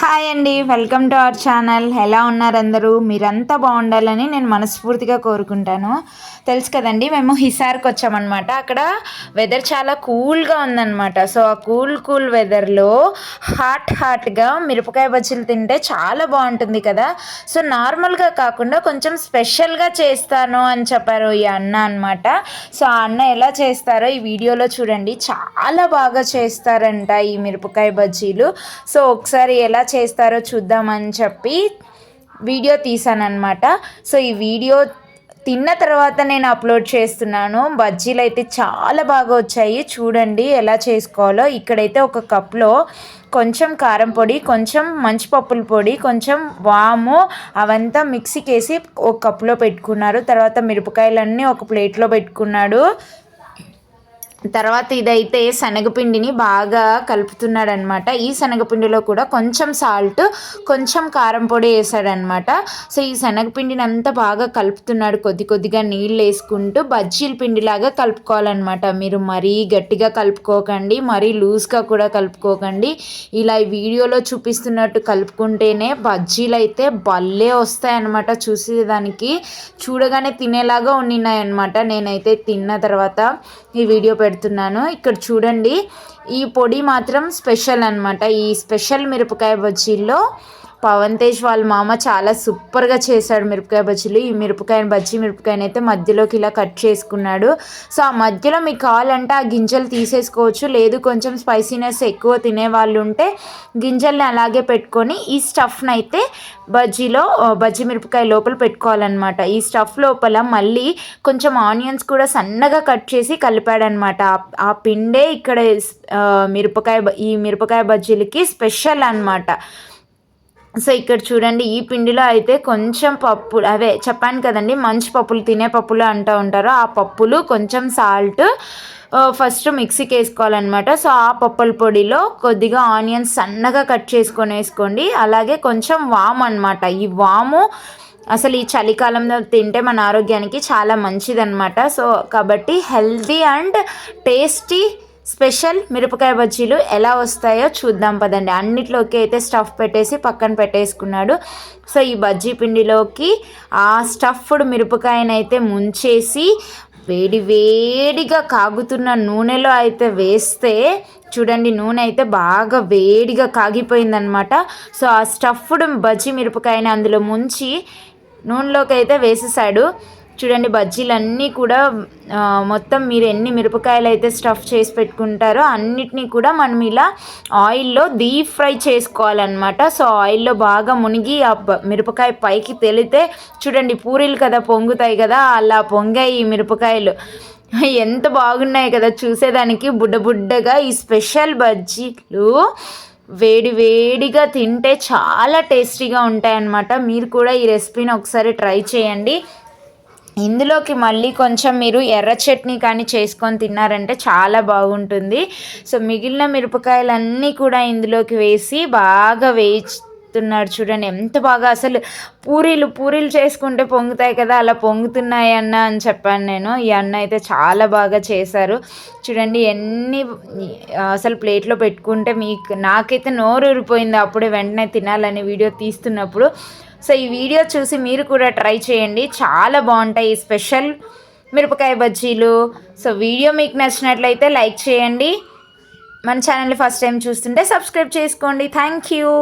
Hi అండి welcome to our channel ఎలా ఉన్నారు అందరూ? మీరంతా బాగుండాలని నేను మనస్ఫూర్తిగా కోరుకుంటాను. తెలుసు కదండి మేము హిసార్కి వచ్చామన్నమాట. అక్కడ వెదర్ చాలా కూల్గా ఉందన్నమాట. సో ఆ కూల్ కూల్ వెదర్లో హాట్ హాట్గా మిరపకాయ బజ్జీలు తింటే చాలా బాగుంటుంది కదా. సో నార్మల్గా కాకుండా కొంచెం స్పెషల్గా చేస్తాను అని చెప్పారు ఈ అన్న అనమాట సో ఆ అన్న ఎలా చేస్తారో ఈ వీడియోలో చూడండి. చాలా బాగా చేస్తారంట ఈ మిరపకాయ బజ్జీలు. సో ఒకసారి ఎలా చేస్తారో చూద్దామని చెప్పి వీడియో తీసానమాట సో ఈ వీడియో తిన్న తర్వాత నేను అప్లోడ్ చేస్తున్నాను. బజ్జీలు అయితే చాలా బాగా వచ్చాయి. చూడండి ఎలా చేసుకోవాలో. ఇక్కడైతే ఒక కప్లో కొంచెం కారం పొడి కొంచెం మంచి పప్పుల పొడి కొంచెం వాము అవంతా మిక్సీకి వేసి ఒక కప్లో పెట్టుకున్నారు. తర్వాత మిరపకాయలన్నీ ఒక ప్లేట్లో పెట్టుకున్నాడు. తర్వాత ఇదైతే శనగపిండిని బాగా కలుపుతున్నాడు అనమాట ఈ శనగపిండిలో కూడా కొంచెం సాల్ట్ కొంచెం కారం పొడి వేసాడనమాట. సో ఈ శనగపిండిని అంతా బాగా కలుపుతున్నాడు. కొద్ది కొద్దిగా నీళ్ళు వేసుకుంటూ బజ్జీల పిండిలాగా కలుపుకోవాలన్నమాట మీరు మరీ గట్టిగా కలుపుకోకండి మరీ లూజ్గా కూడా కలుపుకోకండి. ఇలా ఈ వీడియోలో చూపిస్తున్నట్టు కలుపుకుంటేనే బజ్జీలు అయితే భలే వస్తాయన్నమాట చూసేదానికి. చూడగానే తినేలాగా ఉండినాయన్నమాట నేనైతే తిన్న తర్వాత ఈ వీడియో పెడుతున్నాను. ఇక్కడ చూడండి ఈ పొడి మాత్రం స్పెషల్ అనమాట ఈ స్పెషల్ మిరపకాయ బజ్జీల్లో పవన్ తేజ్ వాళ్ళ మామ చాలా సూపర్గా చేశాడు మిరపకాయ బజ్జీలు. ఈ మిరపకాయని బజ్జీ మిరపకాయని అయితే మధ్యలోకి ఇలా కట్ చేసుకున్నాడు. సో ఆ మధ్యలో మీకు కావాలంటే ఆ గింజలు తీసేసుకోవచ్చు. లేదు కొంచెం స్పైసీనెస్ ఎక్కువ తినే వాళ్ళు ఉంటే గింజల్ని అలాగే పెట్టుకొని ఈ స్టఫ్ని అయితే బజ్జీలో బజ్జీ మిరపకాయ లోపల పెట్టుకోవాలన్నమాట. ఈ స్టఫ్ లోపల మళ్ళీ కొంచెం ఆనియన్స్ కూడా సన్నగా కట్ చేసి కలిపాడనమాట ఆ పిండే ఇక్కడ మిరపకాయ ఈ మిరపకాయ బజ్జీలకి స్పెషల్ అనమాట సో ఇక్కడ చూడండి ఈ పిండిలో అయితే కొంచెం పప్పు అవే చెప్పాను కదండి మంచి పప్పులు తినే పప్పులు అంటూ ఉంటారు. ఆ పప్పులు కొంచెం సాల్ట్ ఫస్ట్ మిక్సీకి వేసుకోవాలన్నమాట. సో ఆ పప్పుల పొడిలో కొద్దిగా ఆనియన్స్ సన్నగా కట్ చేసుకొని వేసుకోండి. అలాగే కొంచెం వాము అనమాట ఈ వాము అసలు ఈ చలికాలంలో తింటే మన ఆరోగ్యానికి చాలా మంచిదన్నమాట. సో కాబట్టి హెల్తీ అండ్ టేస్టీ స్పెషల్ మిరపకాయ బజ్జీలు ఎలా వస్తాయో చూద్దాం పదండి. అన్నిట్లోకి అయితే స్టఫ్ పెట్టేసి పక్కన పెట్టేసుకున్నాడు. సో ఈ బజ్జీ పిండిలోకి ఆ స్టఫ్డ్ మిరపకాయనైతే ముంచేసి వేడి వేడిగా కాగుతున్న నూనెలో అయితే వేస్తే చూడండి నూనె అయితే బాగా వేడిగా కాగిపోయిందనమాట సో ఆ స్టఫ్డ్ బజ్జీ మిరపకాయని అందులో ముంచి నూనెలోకి అయితే వేసేసాడు. చూడండి బజ్జీలన్నీ కూడా మొత్తం మీరు ఎన్ని మిరపకాయలు అయితే స్టఫ్ చేసి పెట్టుకుంటారో అన్నిటినీ కూడా మనం ఇలా ఆయిల్లో డీప్ ఫ్రై చేసుకోవాలన్నమాట. సో ఆయిల్లో బాగా మునిగి ఆ మిరపకాయ పైకి తెలితే చూడండి పూరీలు కదా పొంగుతాయి కదా అలా పొంగాయి ఈ మిరపకాయలు. ఎంత బాగున్నాయి కదా చూసేదానికి బుడ్డ బుడ్డగా ఈ స్పెషల్ బజ్జీలు. వేడి వేడిగా తింటే చాలా టేస్టీగా ఉంటాయన్నమాట. మీరు కూడా ఈ రెసిపీని ఒకసారి ట్రై చేయండి. ఇందులోకి మళ్ళీ కొంచెం మీరు ఎర్ర చట్నీ కానీ చేసుకొని తిన్నారంటే చాలా బాగుంటుంది. సో మిగిలిన మిరపకాయలన్నీ కూడా ఇందులోకి వేసి బాగా వేస్తున్నాడు చూడండి. ఎంత బాగా అసలు పూరీలు పూరీలు చేసుకుంటే పొంగుతాయి కదా అలా పొంగుతున్నాయి అన్న అని చెప్పాను నేను. ఈ అన్న అయితే చాలా బాగా చేశారు. చూడండి ఎన్ని అసలు ప్లేట్లో పెట్టుకుంటే మీకు నాకైతే నోరు ఊరిపోయింది అప్పుడే వెంటనే తినాలని వీడియో తీస్తున్నప్పుడు. సో ఈ వీడియో చూసి మీరు కూడా ట్రై చేయండి. చాలా బాగుంటాయి ఈ స్పెషల్ మిరపకాయ బజ్జీలు. సో వీడియో మీకు నచ్చినట్లయితే లైక్ చేయండి. మన ఛానల్ ఫస్ట్ టైం చూస్తుంటే సబ్స్క్రైబ్ చేసుకోండి. Thank you.